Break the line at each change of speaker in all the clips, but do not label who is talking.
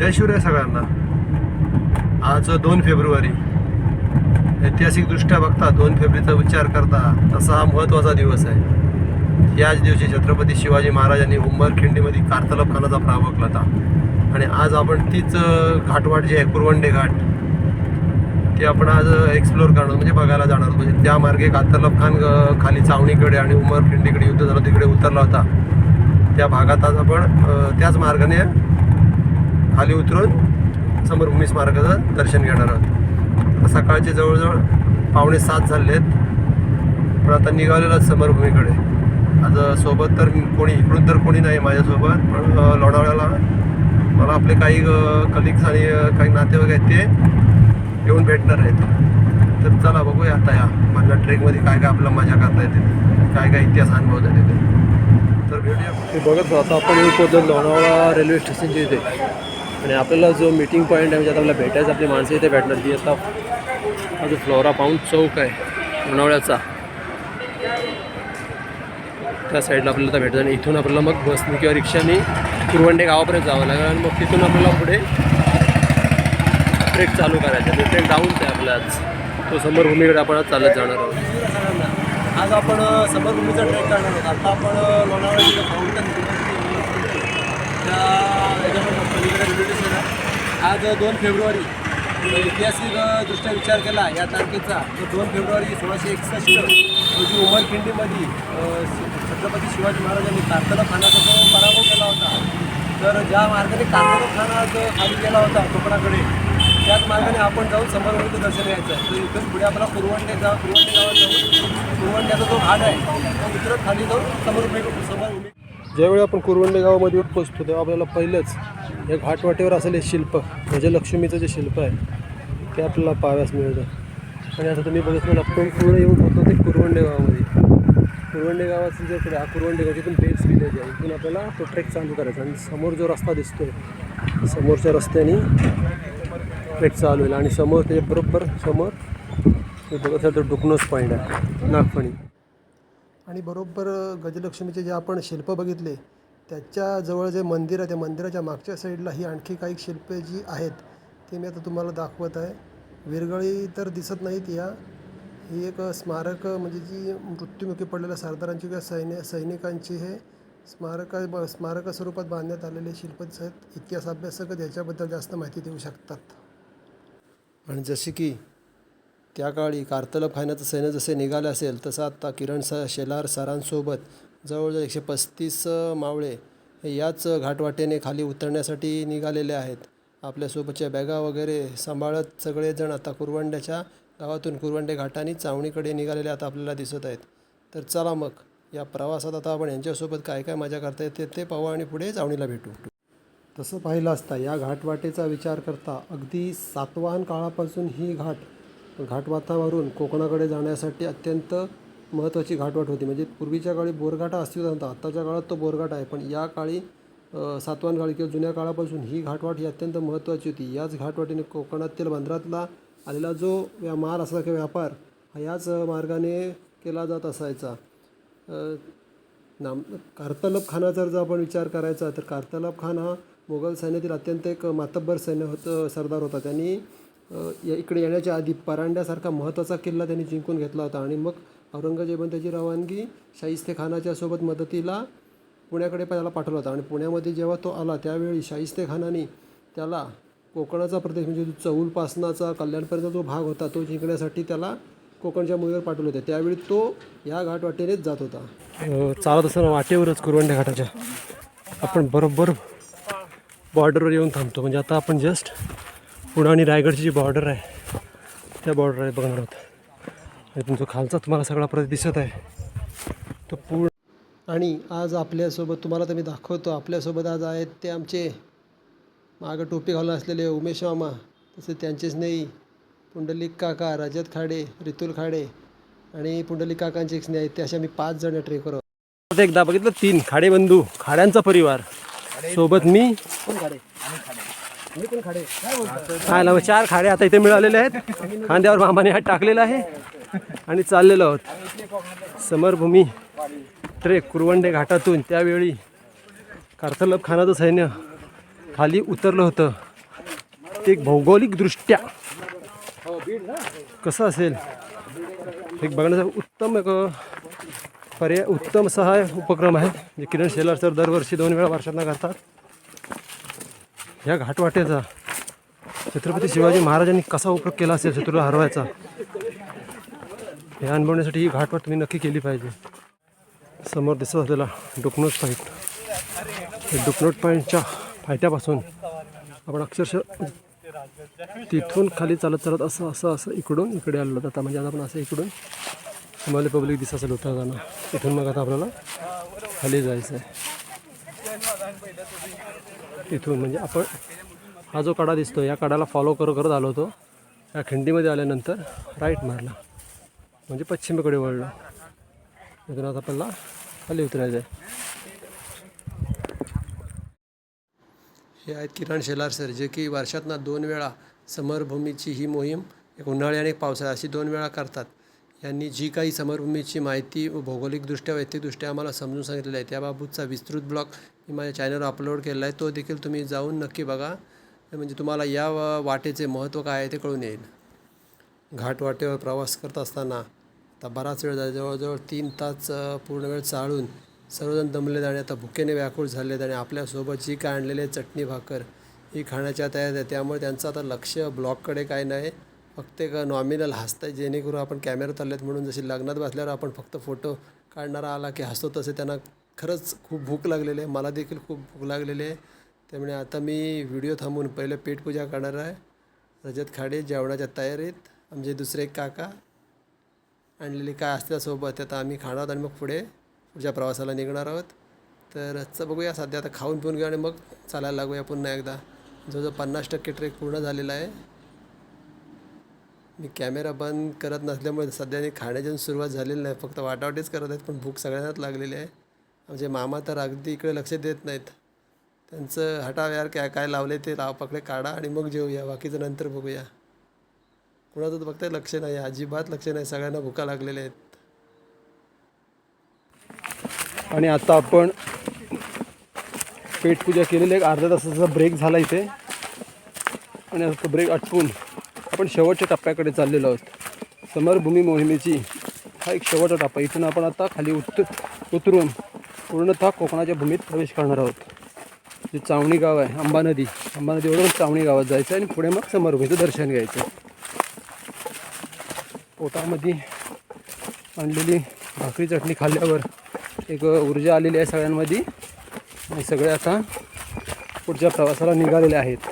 जय शिवराय सगळ्यांना. आज दोन फेब्रुवारी. ऐतिहासिकदृष्ट्या बघता दोन फेब्रुवारीचा विचार करता तसा हा महत्त्वाचा दिवस आहे. याच दिवशी छत्रपती शिवाजी महाराजांनी उंबरखिंडीमध्ये कार्तलब खानाचा पराभव केला होता. आणि आज आपण तीच घाटवाट जी आहे कुरवंडे घाट ती आपण आज एक्सप्लोअर करणार म्हणजे बघायला जाणार. म्हणजे त्या मार्गे कातरलब खान खाली चावणीकडे आणि उमरखिंडीकडे युद्ध झालं तिकडे उतरला होता. त्या भागात आज आपण त्याच मार्गाने खाली उतरून समरभूमी स्मारकाचं दर्शन घेणार आहोत. सकाळचे जवळजवळ पावणे सात झाले आहेत पण आता निघालेलं समरभूमीकडे आता सोबत तर कोणी इकडून तर कोणी नाही माझ्यासोबत पण लोणावळ्याला मला आपले काही कलिग्स आणि काही नातेवाईक आहेत ते येऊन भेटणार आहेत. तर चला बघूया आता या मला ट्रेकमध्ये काय काय आपला मजा करता येते. काय काय इतिहास अनुभवता येते तर भेटूया. ते बघत आता आपण येऊन पोहोचलो लोणावळा रेल्वे स्टेशनच्या इथे. आणि आपल्याला जो मीटिंग पॉईंट आहे म्हणजे आता आपल्याला भेटायचं आपली माणसं इथे भेटणार. ती आता हा जो फ्लोरा पाऊंड चौक आहे लोणावळ्याचा त्या साईडला आपल्याला तर भेटतं आणि इथून आपल्याला मग बसने किंवा रिक्षाने कुरवंडे गावापर्यंत जावं लागेल. आणि मग तिथून आपल्याला पुढे ट्रेक चालू करायचा. तो ट्रेक डाऊनचा आहे आपल्या आज. तो समोर भूमीकडे आपण आज चालत जाणार आहोत. आज आपण समरभूमीचा ट्रेक करणार आहोत. आता आपण लोणावळा फाउंटन त्या आज दोन फेब्रुवारी. ऐतिहासिक दृष्ट्या विचार केला या तारखेचा तो दोन फेब्रुवारी सोळाशे एकसष्ट रोजी उमरखिंडीमध्ये छत्रपती शिवाजी महाराजांनी कारतला खानाचा जो पराभव केला होता तर ज्या मार्गाने कारतला खाना जो खाली गेला होता कोकणाकडे त्याच मार्गाने आपण जाऊन समरभूमीचं दर्शन घ्यायचं तर इथून पुढे आपला कुरवंडे गाव कुरवंडे गावात जाऊन कुरवंड्याचा जो घाट आहे तो इतर खाली जाऊन समोर समोर ज्यावेळी आपण कुरवंडे गावामध्ये पोचतो तेव्हा आपल्याला पहिलंच या घाटवाटेवर असलेले शिल्प म्हणजे गजलक्ष्मीचं जे शिल्प आहे ते आपल्याला पाहाव्यास मिळतं. आणि आता तुम्ही बघितलं आपण पूर्ण येऊन होतो ते कुरवंडे गावामध्ये. कुरवंडे गावाचं जे इकडे हा कुरवंडे गाव तिथून बेस विलेज आहे इथून आपल्याला तो ट्रेक चालू करायचा. आणि समोर जो रस्ता दिसतोय समोरच्या रस्त्याने ट्रेक चालू होईल. आणि समोर त्याच्या बरोबर समोर हे बघत तर डुकनोस पॉईंट आहे नागफणी. आणि बरोबर गजलक्ष्मीचे जे आपण शिल्प बघितले त्याच्याजवळ जे मंदिर आहे त्या मंदिराच्या मागच्या साईडला ही आणखी काही शिल्पे जी आहेत ती मी आता तुम्हाला दाखवत आहे. विरगळी तर दिसत नाहीत या. ही एक स्मारक म्हणजे जी मृत्युमुखी पडलेल्या सरदारांची किंवा सैन्य सैनिकांची हे स्मारक स्मारक स्वरूपात बांधण्यात आलेले शिल्प आहेत. इतिहास अभ्यासक याच्याबद्दल जास्त माहिती देऊ शकतात. आणि जसे की त्या काळी कार्तलब खाण्याचं सैन्य जसे निघाले असेल तसं आत्ता किरण स शेलार सरांसोबत जवळजवळ एकशे पस्तीस मावळे हे याच घाटवाटेने खाली उतरण्यासाठी निघालेले आहेत. आपल्यासोबतच्या बॅगा वगैरे सांभाळत सगळेजण आता कुरवंड्याच्या गावातून कुरवंडे घाटाने चावणीकडे निघालेले आता आपल्याला दिसत आहेत. तर चला मग या प्रवासात आता आपण यांच्यासोबत काय काय मजा करता येते ते पाहू आणि पुढे चावणीला भेटू. तसं पाहिलं असता या घाटवाटेचा विचार करता अगदी सातवाहन काळापासून ही घाट घाटवातावरून कोकणाकडे जाण्यासाठी अत्यंत महत्त्वाची घाटवाट होती. म्हणजे पूर्वीच्या काळी बोरघाटा अस्तित्वात होता आत्ताच्या काळात तो बोरघाट आहे. पण या काळी सातवान काळी किंवा जुन्या काळापासून ही घाटवाट ही अत्यंत महत्त्वाची होती. याच घाटवाटीने कोकणातील बंदरातला आलेला जो व्या माल असला किंवा व्यापार हा याच मार्गाने केला जात असायचा. नाम कार्तलब खानाचा जर आपण विचार करायचा तर कार्तलब खान हा मोगल सैन्यातील अत्यंत एक मातब्बर सैन्य होतं सरदार होता. त्यांनी इकडे येण्याच्या आधी परांड्यासारखा महत्त्वाचा किल्ला त्यांनी जिंकून घेतला होता. आणि मग औरंगजेबाने त्याची रवानगी शाहिस्ते खानाच्या सोबत मदतीला पुण्याकडे त्याला पाठवला होता. आणि पुण्यामध्ये जेव्हा तो आला त्यावेळी शाहिस्ते खानाने त्याला कोकणाचा प्रदेश म्हणजे जो चौलपासनाचा कल्याणपर्यंत जो भाग होता तो जिंकण्यासाठी त्याला कोकणच्या मुलीवर पाठवले होते. त्यावेळी तो या घाटवाटेनेच जात होता. चालत असताना वाटेवरच कुरवंडे घाटाच्या आपण बरोबर बॉर्डरवर येऊन थांबतो. म्हणजे आता आपण जस्ट पुणे आणि रायगडची जी बॉर्डर आहे त्या बॉर्डर आहे बघणार आहोत. आणि तुमचा खालचा तुम्हाला सगळा परत दिसत आहे. तो पूर्ण आणि आज आपल्यासोबत तुम्हाला तर मी दाखवतो आपल्यासोबत आज आहेत ते आमचे मागं टोपी घालून असलेले उमेश मामा तसे त्यांचेच नाही पुंडलिक काका रजत खाडे रितुल खाडे आणि पुंडलिक काकांचे एक स्नेह आहेत ते असे आम्ही पाच जण ट्रेकर आहोत. एकदा बघितलं तीन खाडे बंधू खाड्यांचा परिवार. सोबत मी काय ना चार खाडे आता इथे मिळालेले आहेत. खांद्यावर मामाने हात टाकलेला आहे आणि चाललेलो आहोत. समरभूमी ट्रेक कुरवंडे घाटातून त्यावेळी कार्थलब खानाचं सैन्य खाली उतरलं होतं. ते भौगोलिकदृष्ट्या कसं असेल? एक बघण्याचा उत्तम एक पर्याय उत्तम असा हा उपक्रम आहे जे किरण शेलार सर दरवर्षी दोन वेळा वर्षांना करतात ह्या घाटवाटेचा छत्रपती शिवाजी महाराजांनी कसा उपयोग केला असेल शत्रूला हरवायचा हे अनुभवण्यासाठी ही घाटवाट तुम्ही नक्की केली पाहिजे. समोर दिसत असलेला डुकनोट फाईट. हे डुकनोट पॉईंटच्या फायट्यापासून आपण अक्षरशः तिथून खाली चालत चालत असं असं असं इकडून इकडे आलो होतं आता म्हणजे आता आपण असं इकडून तुम्हाला पब्लिक दिसत असेल होता जाणं इथून मग आता आपल्याला खाली जायचं आहे. तिथून म्हणजे आपण हा जो कडा दिसतो या कडाला फॉलो करत करत आलो होतो. या खिंडीमध्ये आल्यानंतर राईट मारला. म्हणजे पश्चिमेकडे वळलो. इथून आता आपल्याला खाली उतरायचं आहे. हे आहेत किरण शेलार सर जे की वर्षातनं दोन वेळा समरभूमीची ही मोहीम एक उन्हाळी आणि एक पावसाळा अशी दोन वेळा करतात. यांनी जी काही समरभूमीची माहिती व भौगोलिकदृष्ट्या वैयक्तिकदृष्ट्या आम्हाला समजून सांगितलेलं आहे त्याबाबतचा विस्तृत ब्लॉग मी माझ्या चॅनलवर अपलोड केलेला आहे. तो देखील तुम्ही जाऊन नक्की बघा. म्हणजे तुम्हाला या वाटेचे महत्त्व काय आहे ते कळून येईल. घाट वाटेवर प्रवास करत असताना आता बराच वेळ झाला. जवळजवळ तीन तास पूर्ण वेळ चाळून सर्वजण दमलेत आणि आता भुकेने व्याकुळ झालेत आणि आपल्यासोबत जी काय आणलेली आहे चटणी भाकर ही खाण्याच्या तयार आहे. त्यामुळे त्यांचं आता लक्ष ब्लॉककडे काय नाही. फक्त एक नॉमिनल हसतं जेणेकरून आपण कॅमेरा आलेत म्हणून जशी लग्नात बसल्यावर आपण फक्त फोटो काढणारा आला की हसतो तसे त्यांना खरंच खूप भूक लागलेली आहे. मला देखील खूप भूक लागलेली आहे. त्यामुळे आता मी व्हिडिओ थांबून पहिले पेटपूजा करणार आहे. रजत खाडे जेवणाच्या तयारीत. आमचे दुसरे एक काका आणलेली काय असते सोबत आता आम्ही खाणार आहोत आणि मग पुढे पुढच्या प्रवासाला निघणार आहोत. तर च बघूया सध्या आता खाऊन पिऊन घेऊ आणि मग चालायला लागूया पुन्हा एकदा. जवळजवळ पन्नास टक्के ट्रेक पूर्ण झालेला आहे. मी कॅमेरा बंद करत नसल्यामुळे सध्या खाण्याची सुरुवात झालेली नाही. फक्त वाटावाटीच करत आहेत पण भूक सगळ्यांनाच लागलेली आहे. म्हणजे मामा तर अगदी इकडे लक्ष देत नाहीत. त्यांचं हटाव यार काय काय लावले ते लाव पकडे काढा आणि मग जेवूया बाकीचं नंतर बघूया. कुणाचं फक्त लक्ष नाही अजिबात लक्ष नाही. सगळ्यांना भुका लागलेल्या आहेत. आणि आता आपण पेटपूजा केलेली एक अर्ध्या तासाचा ब्रेक झाला इथे. आणि आता ब्रेक आटपून आपण शेवटच्या टप्प्याकडे चाललेलो आहोत. समरभूमी मोहिमेची हा एक शेवटचा टप्पा. इथून आपण आता खाली उत उतरून पूर्णतः कोकणाच्या भूमीत प्रवेश करणार आहोत. जे चावणी गाव आहे अंबा नदी. अंबा नदीवरून चावणी गावात जायचं आहे आणि पुढे मग समरभूमीचं दर्शन घ्यायचं. पोटामध्ये आणलेली भाकरी चटणी खाल्ल्यावर एक ऊर्जा आलेली आहे सगळ्यांमध्ये. आणि सगळे आता पुढच्या प्रवासाला निघालेले आहेत.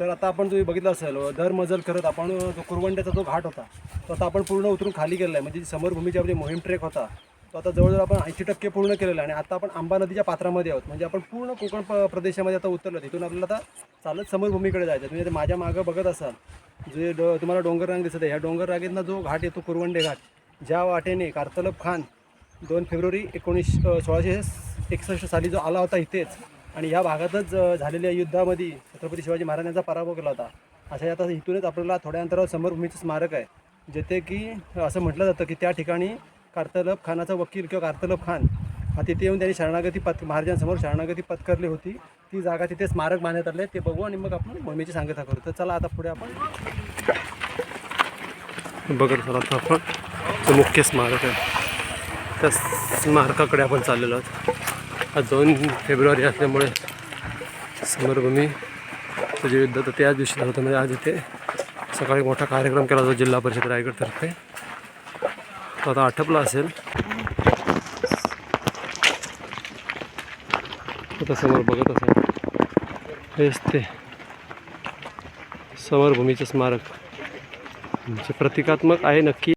तर आता आपण तुम्ही बघितलं असेल दर मजल करत आपण जो कुरवंड्याचा जो घाट होता तो आता आपण पूर्ण उतरून खाली गेलेला आहे. म्हणजे जी समरभूमीची आपली मोहीम ट्रेक होता तो आता जवळजवळ आपण ऐंशी टक्के पूर्ण केलेला आहे. आणि आता आपण आंबा नदीच्या पात्रामध्ये आहोत. म्हणजे आपण पूर्ण कोकण प्रदेशामध्ये आता उतरलो तिथून आपल्याला आता चालत समरभूमीकडे जायचं तुम्ही माझ्या मागं बघत असाल जे डो तुम्हाला डोंगर रांग दिसत आहे. ह्या डोंगर रांगेतनं जो घाट येतो कुरवंडे घाट ज्या वाटेने कारतलब खान दोन फेब्रुवारी एकोणीस सोळाशे एकसष्ट साली जो आला होता इथेच आणि या भागातच झालेल्या युद्धामध्ये छत्रपती शिवाजी महाराजांचा पराभव केला होता. अशा आता इथूनच आपल्याला थोड्या अंतरावर समरभूमीचं स्मारक आहे. जेथे की असं म्हटलं जातं की त्या ठिकाणी कार्तलब खानाचा वकील किंवा कार्तलब खान हा तिथे येऊन त्यांनी शरणागती पत महाराजांसमोर शरणागती पत्करली होती. ती जागा तिथे स्मारक बांधण्यात आले ते बघू आणि मग आपण मोहिमेची सांगता करू. तर चला आता पुढे आपण बघत चला आता आपण. मुख्य स्मारक आहे. त्या स्मारकाकडे आपण चाललेलो आहोत. आज दोन फेब्रुवारी असल्यामुळे समरभूमी जे युद्ध तर त्याच दिवशी झालं होतं. म्हणजे आज इथे सकाळी मोठा कार्यक्रम केला जातो जिल्हा परिषद रायगडतर्फे. तो आता आटपला असेल. आता समोर बघत असेल. हेच ते समरभूमीचं स्मारक. म्हणजे प्रतिकात्मक आहे नक्की.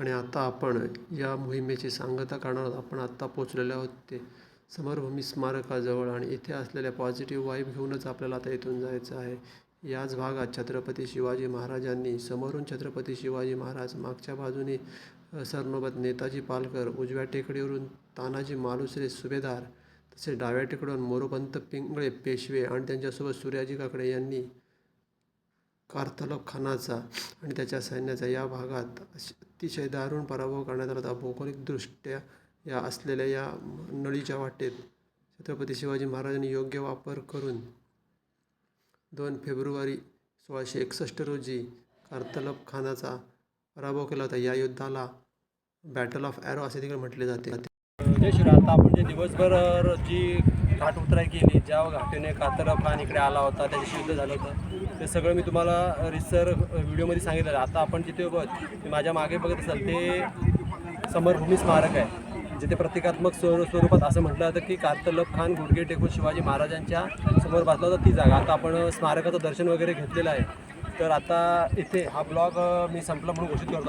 आणि आता आपण या मोहिमेची सांगता करणार आपण आत्ता पोचलेलो आहोत ते समरभूमी स्मारकाजवळ आणि इथे असलेल्या पॉझिटिव्ह वाईब घेऊनच आपल्याला आता इथून जायचं आहे. याच भागात छत्रपती शिवाजी महाराजांनी समोरून छत्रपती शिवाजी महाराज मागच्या बाजूने सरनोबत नेताजी पालकर उजव्या टेकडीवरून तानाजी मालुसरे सुभेदार तसेच डाव्या टेकडीवरून मोरोपंत पिंगळे पेशवे आणि त्यांच्यासोबत सूर्याजी काकडे यांनी कारतलब खानाचा आणि त्याच्या सैन्याचा या भागात अतिशय दारुण पराभव करण्यात आला होता. भौगोलिकदृष्ट्या
या असलेल्या या नळीच्या वाटेत छत्रपती शिवाजी महाराजांनी योग्य वापर करून दोन फेब्रुवारी सोळाशे एकसष्ट रोजी कार्तलब खानाचा पराभव केला होता. या युद्धाला बॅटल ऑफ ॲरो असे देखील म्हटले जाते.
आता आपण जे दिवसभर जी घाट उतराय केली. ज्या घाटीने कातरब खान इकडे आला होता त्याच्याशी युद्ध झालं होतं. ते सगळं मी तुम्हाला रिसर व्हिडिओमध्ये सांगितलं आता आपण जिथे बघ माझ्या मागे बघत असाल ते समरभूमी स्मारक आहे. जिथे प्रतिकात्मक स्वर स्वरूपात असं म्हटलं जातं की कार्तलब खान गुडघे टेकून शिवाजी महाराजांच्या समोर बसला होता ती जागा. आता आपण स्मारकाचं दर्शन वगैरे घेतलेलं आहे. तर आता इथे हा ब्लॉग मी संपला म्हणून घोषित करतो.